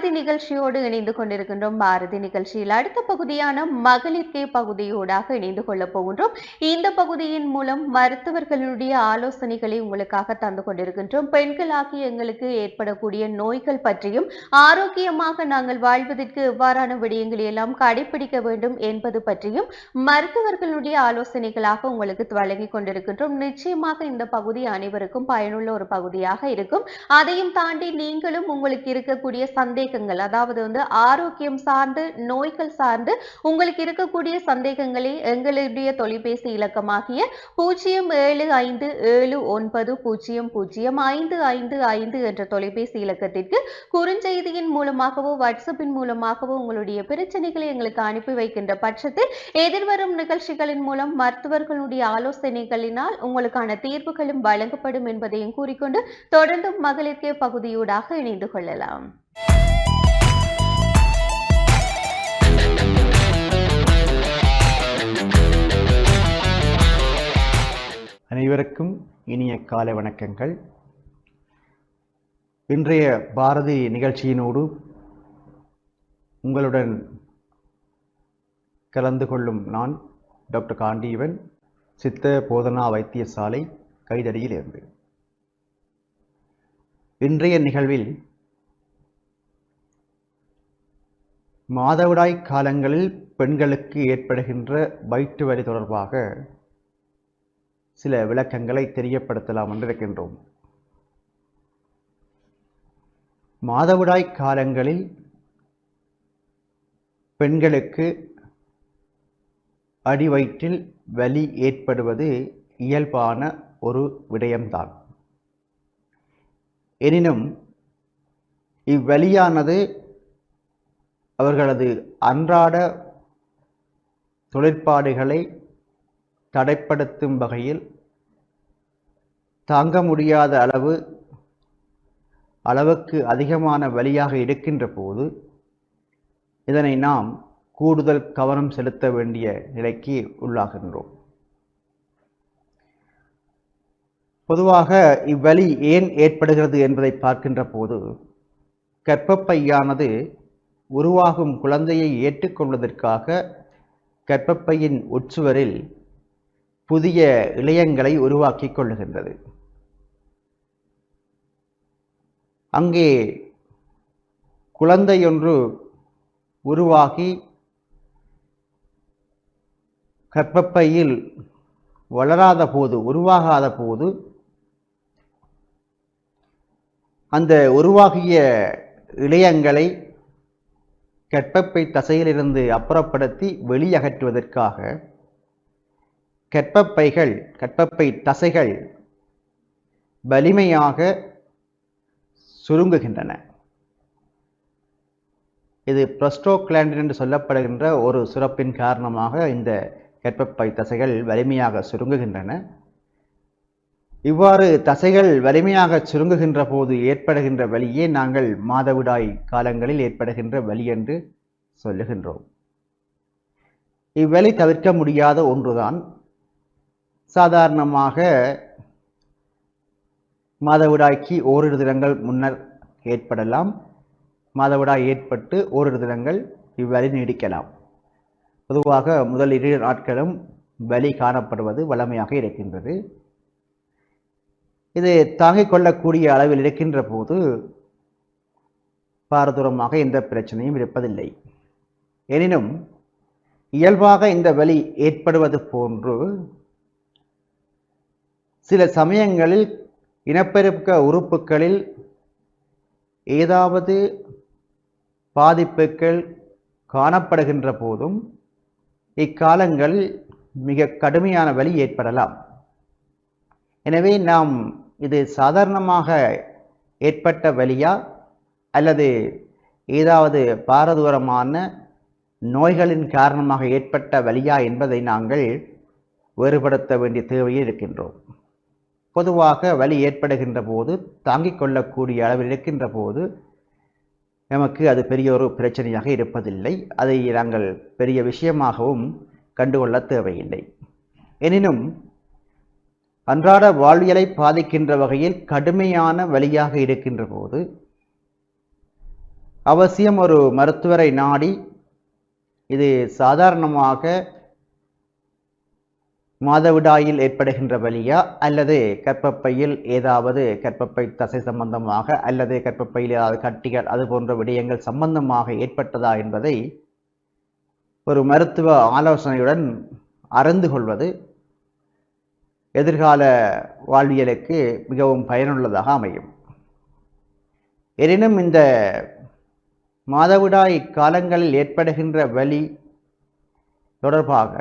பாரதி நிகழ்ச்சியோடு இணைந்து கொண்டிருக்கின்றோம். பாரதி நிகழ்ச்சியில் அடுத்த பகுதியான மகளிர்கே பகுதியோடாக இணைந்து கொள்ளப் போகின்றோம். இந்த பகுதியின் மூலம் மருத்துவர்களுடைய ஆலோசனைகளை உங்களுக்காக தந்து கொண்டிருக்கின்றோம். பெண்களாகி எங்களுக்கு ஏற்படக்கூடிய நோய்கள் பற்றியும் ஆரோக்கியமாக நாங்கள் வாழ்வதற்கு எவ்வாறான விடயங்களை எல்லாம் கடைபிடிக்க வேண்டும் என்பது பற்றியும் மருத்துவர்களுடைய ஆலோசனைகளாக உங்களுக்கு வழங்கி கொண்டிருக்கின்றோம். நிச்சயமாக இந்த பகுதி அனைவருக்கும் பயனுள்ள ஒரு பகுதியாக இருக்கும். அதையும் தாண்டி நீங்களும் உங்களுக்கு இருக்கக்கூடிய சந்தேகங்கள் அதாவது வந்து ஆரோக்கியம் சார்ந்து நோய்கள் சார்ந்து உங்களுக்கு இருக்கக்கூடிய சந்தேகங்களை எங்களுடைய தொலைபேசி இலக்கமாகிய பூஜ்ஜியம் ஏழு ஐந்து ஏழு ஒன்பது பூஜ்ஜியம் பூஜ்ஜியம் ஐந்து ஐந்து ஐந்து என்ற தொலைபேசி இலக்கத்திற்கு குறுஞ்செய்தியின் மூலமாகவோ வாட்ஸ்அப்பின் மூலமாகவோ உங்களுடைய பிரச்சனைகளை எங்களுக்கு அனுப்பி வைக்கின்ற பட்சத்தில் எதிர்வரும் நிகழ்ச்சிகளின் மூலம் மருத்துவர்களுடைய ஆலோசனைகளினால் உங்களுக்கான தீர்வுகளும் வழங்கப்படும் என்பதையும் கூறிக்கொண்டு தொடர்ந்து மகளிர்கே பகுதியூடாக இணைந்து கொள்ளலாம். அனைவருக்கும் இனிய காலை வணக்கங்கள். இன்றைய பாரதி நிகழ்ச்சியினோடு உங்களுடன் கலந்து கொள்ளும் நான் டாக்டர் காண்டீவன் சித்த போதனா வைத்தியசாலை கைதடியில் இருந்து இன்றைய நிகழ்வில் மாதவிடாய் காலங்களில் பெண்களுக்கு ஏற்படுகின்ற வயிற்று வலி தொடர்பாக சில விளக்கங்களை தெரியப்படுத்தலாம் என்று இருக்கின்றோம் மாதவிடாய் காலங்களில் பெண்களுக்கு அடிவயிற்றில் வலி ஏற்படுவது இயல்பான ஒரு விடயம்தான். எனினும் இவ்வலியானது அவர்களது அன்றாட தொழிற்பாடுகளை தடைப்படுத்தும் வகையில் தாங்க முடியாத அளவு அளவுக்கு அதிகமான வழியாக இருக்கின்ற போது இதனை நாம் கூடுதல் கவனம் செலுத்த வேண்டிய நிலைக்கு உள்ளாகின்றோம். பொதுவாக இவ்வலி ஏன் ஏற்படுகிறது என்பதை பார்க்கின்ற போது கர்ப்பப்பையானது உருவாகும் குழந்தையை ஏற்றுக்கொள்வதற்காக கர்ப்பப்பையின் உட்சுவரில் புதிய இளையங்களை உருவாக்கி கொள்ளுகின்றது. அங்கே குழந்தையொன்று உருவாகி கர்ப்பப்பையில் வளராத போது உருவாகாத போது அந்த உருவாகிய இளையங்களை கெட்பப்பை தசையிலிருந்து அப்புறப்படுத்தி வெளியகற்றுவதற்காக கற்பப்பைகள் கற்பப்பை தசைகள் வலிமையாக சுருங்குகின்றன. இது ப்ரஸ்டோக்ளாண்டின் என்று சொல்லப்படுகின்ற ஒரு சுரப்பின் காரணமாக இந்த கற்பப்பை தசைகள் வலிமையாக சுருங்குகின்றன. இவ்வாறு தசைகள் வலிமையாக சுருங்குகின்ற போது ஏற்படுகின்ற வலியே நாங்கள் மாதவிடாய் காலங்களில் ஏற்படுகின்ற வலி என்று சொல்லுகின்றோம். இவ்வலி தவிர்க்க முடியாத ஒன்றுதான். சாதாரணமாக மாதவிடாய்க்கு ஓரிரு தினங்கள் முன்னர் ஏற்படலாம். மாதவிடாய் ஏற்பட்டு ஓரிரு தினங்கள் இவ்வலி நீடிக்கலாம். பொதுவாக முதல் இரு நாட்களும் வலி காணப்படுவது வளமையாக இருக்கின்றது. இது தாங்கிக் கொள்ளக்கூடிய அளவில் இருக்கின்ற போது பாரதூரமாக எந்த பிரச்சனையும் இருப்பதில்லை. எனினும் இயல்பாக இந்த வலி ஏற்படுவது போன்று சில சமயங்களில் இனப்பெருக்க உறுப்புகளில் ஏதாவது பாதிப்புகள் காணப்படுகின்ற போதும் இக்காலங்களில் மிக கடுமையான வலி ஏற்படலாம். எனவே நாம் இது சாதாரணமாக ஏற்பட்ட வழியா அல்லது ஏதாவது பாரதூரமான நோய்களின் காரணமாக ஏற்பட்ட வலியா என்பதை நாங்கள் வேறுபடுத்த வேண்டிய தேவையில் இருக்கின்றோம். பொதுவாக வலி ஏற்படுகின்ற போது தாங்கிக் கொள்ளக்கூடிய அளவில் இருக்கின்ற போது நமக்கு அது பெரிய ஒரு பிரச்சனையாக இருப்பதில்லை. அதை நாங்கள் பெரிய விஷயமாகவும் கண்டுகொள்ள தேவையில்லை. எனினும் அன்றாட வாழ்வியலை பாதிக்கின்ற வகையில் கடுமையான வழியாக இருக்கின்ற போது அவசியம் ஒரு மருத்துவரை நாடி இது சாதாரணமாக மாதவிடாயில் ஏற்படுகின்ற வழியா அல்லது கற்பப்பையில் ஏதாவது கற்பப்பை தசை சம்பந்தமாக அல்லது கற்பப்பையில் ஏதாவது கட்டிகள் அது போன்ற விடயங்கள் சம்பந்தமாக ஏற்பட்டதா என்பதை ஒரு மருத்துவ ஆலோசனையுடன் அறிந்து கொள்வது எதிர்கால வாழ்வியலுக்கு மிகவும் பயனுள்ளதாக அமையும். எனினும் இந்த மாதவிடாய் காலங்களில் ஏற்படுகின்ற வலி தொடர்பாக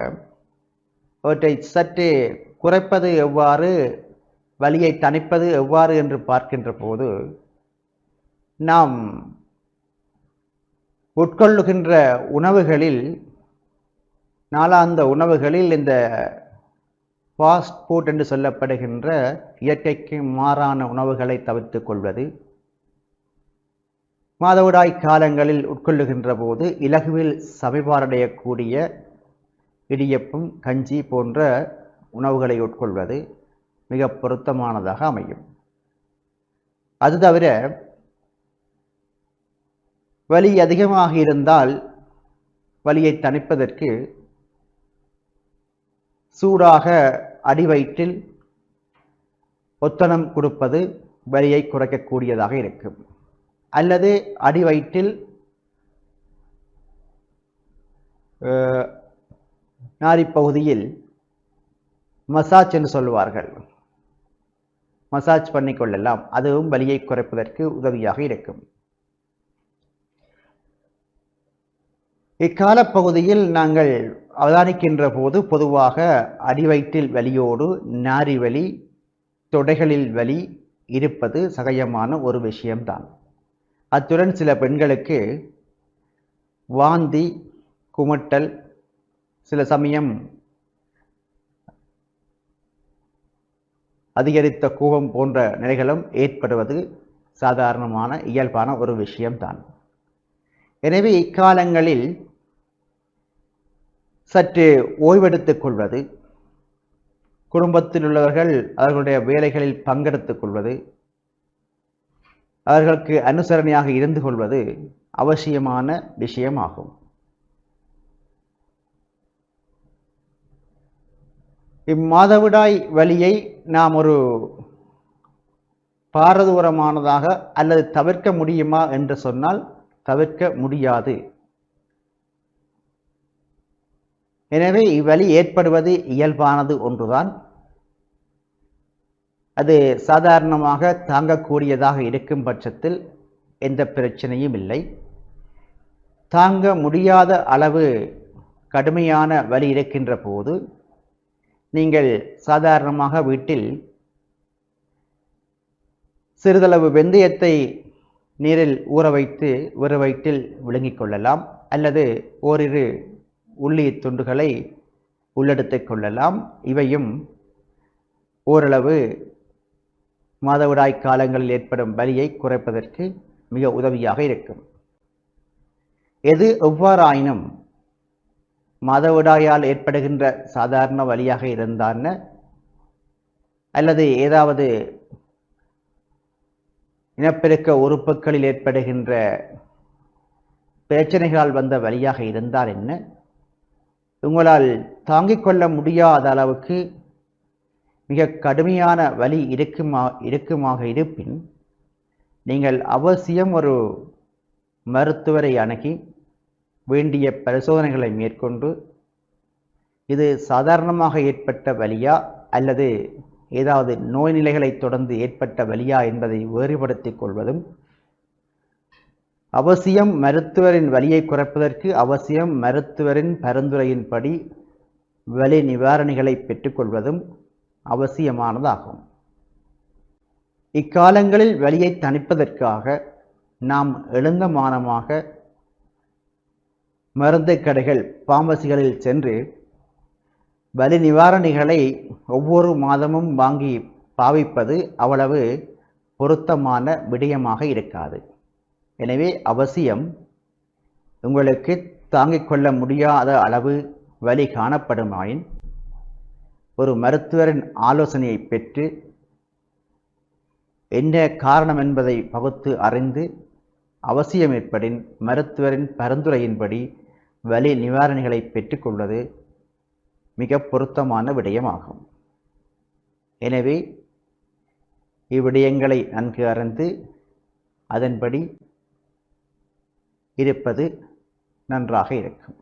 அவற்றை சற்று குறைப்பது எவ்வாறு வலியை தணிப்பது எவ்வாறு என்று பார்க்கின்ற போது நாம் உட்கொள்ளுகின்ற உணவுகளில் நாளாந்த உணவுகளில் இந்த ஃபாஸ்ட் ஃபுட் என்று சொல்லப்படுகின்ற இயற்கைக்கு மாறான உணவுகளை தவிர்த்து கொள்வது மாதவிடாய் காலங்களில் உட்கொள்ளுகின்ற போது இலகுவில் சமைபாரடையக்கூடிய இடியப்பம் கஞ்சி போன்ற உணவுகளை உட்கொள்வது மிக பொருத்தமானதாக அமையும். அது தவிர வலி அதிகமாக இருந்தால் வலியை தணிப்பதற்கு சூடாக அடிவயிற்றில் ஒத்தனம் கொடுப்பது வலியை குறைக்கக்கூடியதாக இருக்கும். அல்லது அடிவயிற்றில் நாரிப்பகுதியில் மசாஜ் என்று சொல்லுவார்கள். மசாஜ் பண்ணிக்கொள்ளலாம். அதுவும் வலியை குறைப்பதற்கு உதவியாக இருக்கும். இக்காலப்பகுதியில் நாங்கள் அவதானிக்கின்ற போது பொதுவாக அடிவயிற்றில் வலியோடு நாரி வலி தொடைகளில் வலி இருப்பது சகஜமான ஒரு விஷயம்தான். அத்துடன் சில பெண்களுக்கு வாந்தி குமட்டல் சில சமயம் அதிகரித்த கூவம் போன்ற நிலைகளும் ஏற்படுவது சாதாரணமான இயல்பான ஒரு விஷயம்தான். எனவே இக்காலங்களில் சற்று ஓய்வெடுத்துக் கொள்வது குடும்பத்தில் உள்ளவர்கள் அவர்களுடைய வேலைகளில் பங்கெடுத்துக் கொள்வது அவர்களுக்கு அனுசரணையாக இருந்து கொள்வது அவசியமான விஷயமாகும். இம்மாதவிடாய் வழியை நாம் ஒரு பாரதூரமானதாக அல்லது தவிர்க்க முடியுமா என்று சொன்னால் தவிர்க்க முடியாது. எனவே இவ்வலி ஏற்படுவது இயல்பானது ஒன்றுதான். அது சாதாரணமாக தாங்கக்கூடியதாக இருக்கும் பட்சத்தில் எந்த பிரச்சனையும் இல்லை. தாங்க முடியாத அளவு கடுமையான வலி இருக்கின்ற போது நீங்கள் சாதாரணமாக வீட்டில் சிறிதளவு வெந்தயத்தை நீரில் ஊற வைத்து ஒரு வயிற்றில் விழுங்கிக் கொள்ளலாம் அல்லது ஓரிரு உள்ளி துண்டுகளை உள்ளெடுத்துக் கொள்ளலாம். இவையும் ஓரளவு மாதவிடாய் காலங்களில் ஏற்படும் வலியை குறைப்பதற்கு மிக உதவியாக இருக்கும். எது எவ்வாறாயினும் மாதவிடாயால் ஏற்படுகின்ற சாதாரண வழியாக இருந்தான அல்லது ஏதாவது இனப்பெருக்க உறுப்புகளில் ஏற்படுகின்ற பிரச்சனைகளால் வந்த வழியாக இருந்தால் என்ன? உங்களால் தாங்கிக் கொள்ள முடியாத அளவுக்கு மிக கடுமையான வலி இருக்குமா இருக்குமாக இருப்பின் நீங்கள் அவசியம் ஒரு மருத்துவரை அணுகி வேண்டிய பரிசோதனைகளை மேற்கொண்டு இது சாதாரணமாக ஏற்பட்ட வலியா அல்லது ஏதாவது நோய் நிலைகளை தொடர்ந்து ஏற்பட்ட வலியா என்பதை வேறுபடுத்திக் கொள்வதும் அவசியம் மருத்துவரின் வலியை குறைப்பதற்கு அவசியம் மருத்துவரின் பரிந்துரையின்படி வலி நிவாரணிகளை பெற்றுக்கொள்வதும் அவசியமானதாகும். இக்காலங்களில் வலியை தணிப்பதற்காக நாம் எழுந்தமானமாக மருந்து கடைகள் பாமசிகளில் சென்று வலி நிவாரணிகளை ஒவ்வொரு மாதமும் வாங்கி பாவிப்பது அவ்வளவு பொருத்தமான விடயமாக இருக்காது. எனவே அவசியம் உங்களுக்கு தாங்கிக் கொள்ள முடியாத அளவு வலி காணப்படுமாயின் ஒரு மருத்துவரின் ஆலோசனையை பெற்று என்ன காரணம் என்பதை பகுத்து அறிந்து அவசியம் ஏற்படின் மருத்துவரின் பரிந்துரையின்படி வலி நிவாரணிகளை பெற்றுக்கொள்வது மிக பொருத்தமான விடயமாகும். எனவே இவ்விடயங்களை நன்கு அறிந்து அதன்படி இருப்பது நன்றாக இருக்கும்.